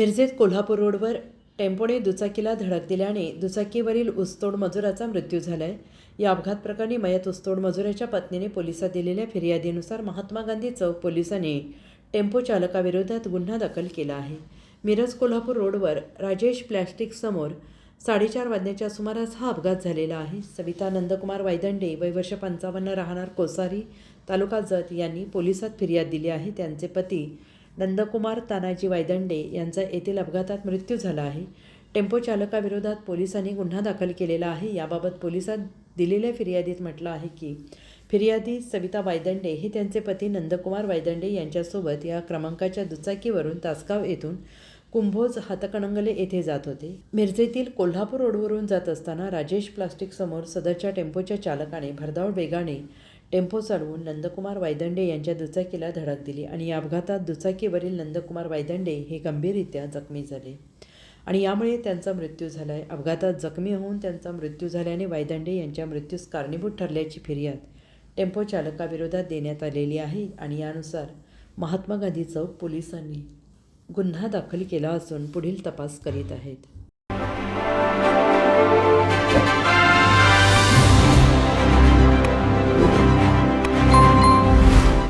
मिरजेत कोल्हापूर रोडवर टेम्पोने दुचाकीला धडक दिल्याने दुचाकीवरील ऊसतोड मजुराचा मृत्यू झालाय. या अपघात प्रकरणी मयत ऊसतोड मजुराच्या पत्नीने पोलिसात दिलेल्या फिर्यादीनुसार महात्मा गांधी चौक पोलिसांनी टेम्पो चालकाविरोधात गुन्हा दाखल केला आहे. मिरज कोल्हापूर रोडवर राजेश प्लॅस्टिक समोर साडेचार वाजण्याच्या सुमारास हा अपघात झालेला आहे. सविता नंदकुमार वायदंडे वय वर्ष पंचावन्न राहणार कोसारी तालुका जत यांनी पोलिसात फिर्याद दिली आहे. त्यांचे पती नंदकुमार तानाजी वायदंडे यांचा येथील अपघातात मृत्यू झाला आहे. टेम्पो चालकाविरोधात पोलिसांनी गुन्हा दाखल केलेला आहे. याबाबत पोलिसात दिलेल्या फिर्यादीत म्हटलं आहे की फिर्यादी सविता वायदंडे हे त्यांचे पती नंदकुमार वायदंडे यांच्यासोबत या क्रमांकाच्या दुचाकीवरून तासगाव येथून कुंभोज हातकणंगले येथे जात होते. मिरजेतील कोल्हापूर रोडवरून जात असताना राजेश प्लास्टिकसमोर सदरच्या टेम्पोच्या चालकाने भरधाव वेगाने टेम्पो चालवून नंदकुमार वायदंडे यांच्या दुचाकीला धडक दिली आणि या अपघातात दुचाकीवरील नंदकुमार वायदंडे हे गंभीररित्या जखमी झाले. आणि यामुळे त्यांचा मृत्यू झाला आहे अपघातात जखमी होऊन त्यांचा मृत्यू झाल्याने वायदंडे यांच्या मृत्यूस कारणीभूत ठरल्याची फिर्याद टेम्पो चालकाविरोधात देण्यात आलेली आहे आणि यानुसार महात्मा गांधी चौक पोलिसांनी गुन्हा दाखल केला असून पुढील तपास करीत आहेत.